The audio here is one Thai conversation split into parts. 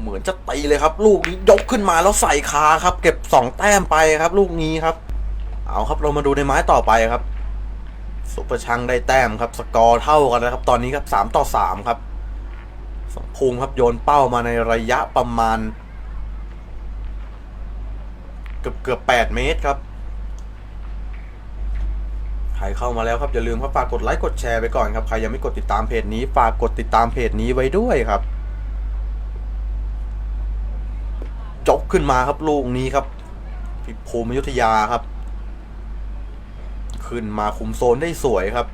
เหมือนจะตีเลยครับ ลูกนี้ยกขึ้นมาแล้วใส่คาครับ เก็บสองแต้มไปครับ ลูกนี้ครับ เอาครับเรามาดูในไม้ต่อไปครับซุปร์ชังได้แต้มครับ สกอร์เท่ากันนะครับ ตอนนี้ครับสามต่อสามครับสมภูมิครับโยนเป้ามาในระยะประมาณ เกือบเกือบแปดเมตรครับใครเข้ามาแล้วครับอย่าลืมครับฝากกดไลค์กดแชร์ไปก่อนครับใครยังไม่กดติดตามเพจนี้ฝากกดติดตามเพจนี้ไว้ด้วยครับ จบขึ้นมาครับลูกนี้ครับพิภูมิยุทธยาครับ ขึ้นมาคุมโซนได้สวยครับ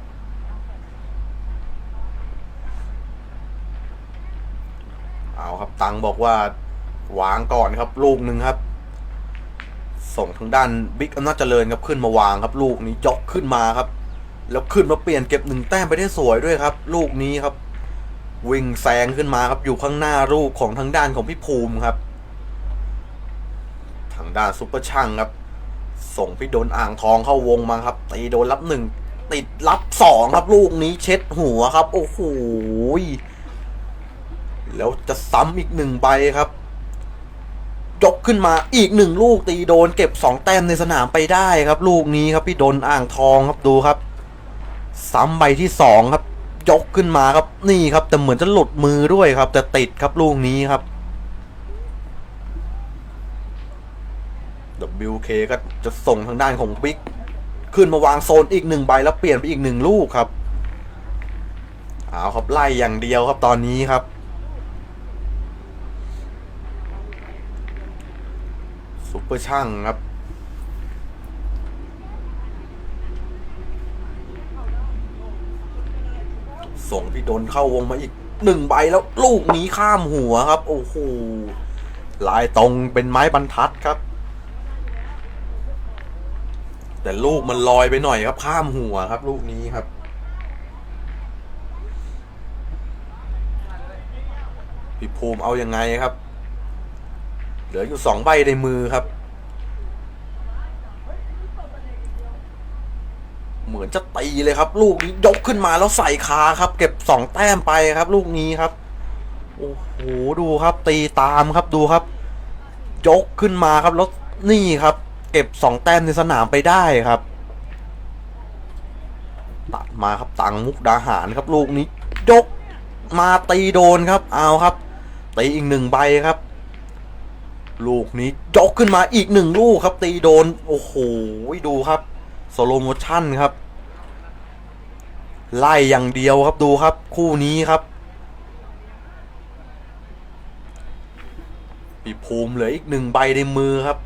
เอาครับตังบอกว่าวางก่อนครับ ลูกหนึ่งครับ ส่งทางด้านบิ๊กอำนาจเจริญครับขึ้นมาวางครับ ลูกนี้ยกขึ้นมาครับ แล้วขึ้นมาเปลี่ยนเก็บหนึ่งแต้มไปได้สวยด้วยครับ ลูกนี้ครับ วิ่งแซงขึ้นมาครับอยู่ข้างหน้าลูกของทางด้านของพี่ภูมิครับ ด้านซุปเปอร์ช่างครับ ส่งพี่โดนอ่างทองเข้าวงมาครับตีโดนรับหนึ่งติดรับสองครับลูกนี้เช็ดหัวครับ โอ้โหแล้วจะซ้ำอีกหนึ่งใบครับ ยกขึ้นมาอีกหนึ่งลูกตีโดนเก็บสองแต้มในสนามไปได้ครับ ลูกนี้ครับพี่โดนอ่างทองครับดูครับ ซ้ำใบที่สองครับ ยกขึ้นมาครับนี่ครับ แต่เหมือนจะหลุดมือด้วยครับ แต่ติดครับลูกนี้ครับ WK ก็จะส่งทางด้านของบิ๊กขึ้นมาวางโซนอีกหนึ่งใบแล้วเปลี่ยนไปอีกหนึ่งลูกครับเอาครับไล่อย่างเดียวครับตอนนี้ครับ ซุปเปอร์ช่างครับ ส่งพี่ดนเข้าวงมาอีกหนึ่งใบแล้วลูกนี้ข้ามหัวครับ โอ้โหลายตรงเป็นไม้บรรทัดครับ แต่ลูกมันลอยไปหน่อยครับ ข้ามหัวครับ ลูกนี้ครับพี่ภูมิเอาอยัางไงครับ เหลืออยู่สองใบในมือครับ เหมือนจะตีเลยครับ ลูกนี้ยกขึ้นมาแล้วใส่คาครับ เก็บสองแต้มไปครับ ลูกนี้ครับโอ้โหดูครับ ตีตามครับดูครับ ยกขึ้นมาครับแล้วนี่ครับ เก็บสองแต้มในสนามไปได้ครับ ตัดมาครับตังมุกดาหารครับลูกนี้ยกมาตีโดนครับ เอาครับตีอีกหนึ่งใบครับ ลูกนี้ยกขึ้นมาอีกหนึ่งลูกครับ ตีโดน โอ้โหดูครับสโลโมชั่นครับ ไล่อย่างเดียวครับดูครับ คู่นี้ครับปีภูมิเหลืออีกหนึ่งใบในมือครับ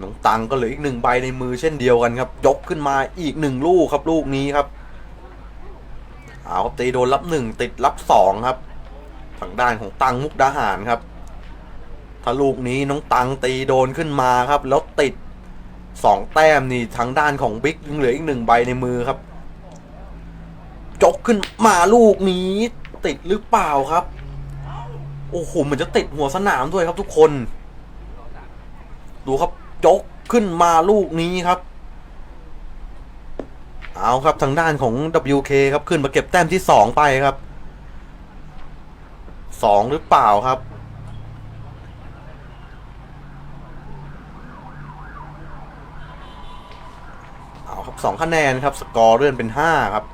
น้องตังก็เหลืออีกหนึ่งใบในมือเช่นเดียวกันครับ ยกขึ้นมาอีกหนึ่งลูกครับ ลูกนี้ครับ เอาครับตีโดนรับหนึ่งติดรับสองครับ ทางด้านของตังมุกดาหารครับ ถ้าลูกนี้น้องตังตีโดนขึ้นมาครับ แล้วติดสองแต้มนี่ทางด้านของบิ๊กยังเหลืออีกหนึ่งใบในมือครับจกขึ้นมาลูกนี้ติดหรือเปล่าครับ โอ้โหเหมือนจะติดหัวสนามด้วยครับทุกคน ดูครับ จกขึ้นมาลูกนี้ครับ เอาครับทางด้านของ WK ครับขึ้นมาเก็บแต้มที่สองไปครับสองหรือเปล่าครับ เอาครับสองคะแนนครับ สกอร์เลื่อนเป็นห้าครับ